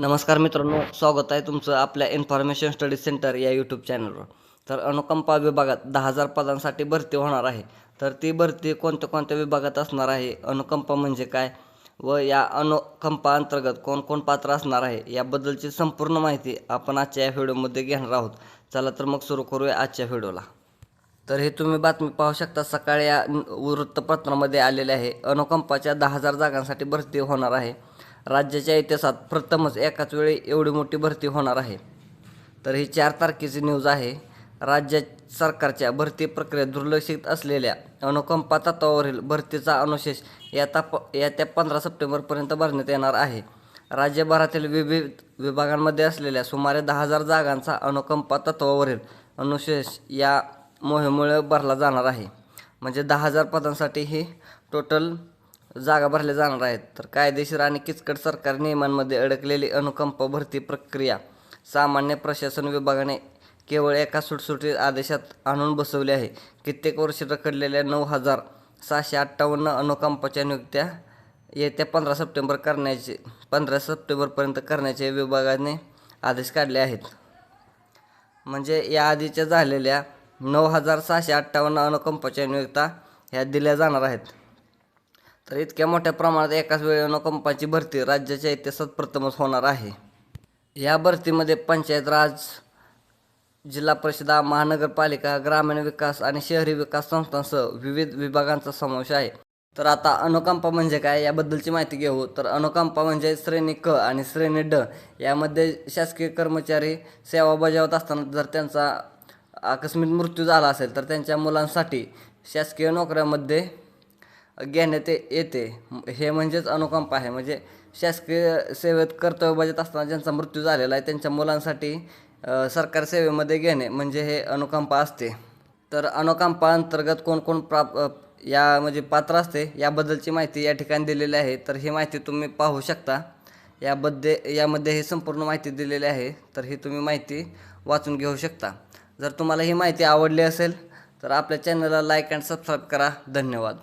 नमस्कार मित्रांनो स्वागत आहे तुमचं आपल्या इन्फॉर्मेशन स्टडी सेंटर या यूट्यूब चॅनलवर तर अनुकंपा विभागात दहा हजार पदांसाठी भरती होणार आहे. तर ती भरती कोणत्या कोणत्या विभागात असणार आहे? अनुकंपा म्हणजे काय? व या अनुकंपा अंतर्गत कोण कोण पात्र असणार आहे? याबद्दलची संपूर्ण माहिती आपण आजच्या या व्हिडिओमध्ये घेणार आहोत. चला तर मग सुरू करूया आजच्या व्हिडिओला. तर हे तुम्ही बातमी पाहू शकता सकाळी या वृत्तपत्रामध्ये आलेले आहे अनुकंपाच्या दहा हजार जागांसाठी भरती होणार आहे. राज्याच्या इतिहासात प्रथमच एकाच वेळी एवढी मोठी भरती होणार आहे. तर ही चार तारखेची न्यूज आहे. राज्य सरकारच्या भरती प्रक्रियेत दुर्लक्षित असलेल्या अनुकंपा तत्वावरील भरतीचा अनुशेष याता प येत्या पंधरा सप्टेंबरपर्यंत भरण्यात येणार आहे. राज्यभरातील विविध विभागांमध्ये असलेल्या सुमारे दहा हजार जागांचा अनुकंपा तत्वावरील अनुशेष या मोहिमेमुळे भरला जाणार आहे. म्हणजे दहा हजार पदांसाठी ही टोटल जागा भरल्या जाणार आहेत. तर कायदेशीर आणि किचकट सरकारी नियमांमध्ये अडकलेली अनुकंप भरती प्रक्रिया सामान्य प्रशासन विभागाने केवळ एका सुटसुटीत आदेशात आणून बसवली आहे. कित्येक वर्ष रखडलेल्या नऊ हजार सहाशे अठ्ठावन्न अनुकंपाच्या नियुक्त्या येत्या पंधरा सप्टेंबर करण्याचे पंधरा सप्टेंबरपर्यंत करण्याचे विभागाने आदेश काढले आहेत. म्हणजे या आधीच्या झालेल्या नऊ हजार सहाशे अठ्ठावन्न अनुकंपाच्या नियुक्त्या ह्या दिल्या जाणार आहेत. तर इतक्या मोठ्या प्रमाणात एकाच वेळी अनुकंपाची भरती राज्याच्या इतिहासात प्रथमच होणार आहे. या भरतीमध्ये पंचायत राज जिल्हा परिषदा महानगरपालिका ग्रामीण विकास आणि शहरी विकास संस्थांसह विविध विभागांचा समावेश आहे. तर आता अनुकंपा म्हणजे काय याबद्दलची माहिती घेऊ. तर अनुकंपा म्हणजे श्रेणी क आणि श्रेणी ड यामध्ये शासकीय कर्मचारी सेवा बजावत असताना जर त्यांचा आकस्मिक मृत्यू झाला असेल तर त्यांच्या मुलांसाठी शासकीय नोकऱ्यामध्ये घेण्यात येते हे म्हणजेच अनुकंप आहे. म्हणजे शासकीय सेवेत कर्तव्य बजावत असताना ज्यांचा मृत्यू झालेला आहे त्यांच्या मुलांसाठी सरकार सेवेमध्ये घेणे म्हणजे हे अनुकंपा असते. तर अनुकंपा अंतर्गत कोण कोण प्राप या म्हणजे पात्र असते याबद्दलची माहिती या ठिकाणी दिलेली आहे. तर ही माहिती तुम्ही पाहू शकता. याबद्दे यामध्ये ही संपूर्ण माहिती दिलेली आहे. तर ही तुम्ही माहिती वाचून घेऊ शकता. जर तुम्हाला ही माहिती आवडली असेल तर आपल्या चॅनलला लाईक अँड सबस्क्राईब करा. धन्यवाद.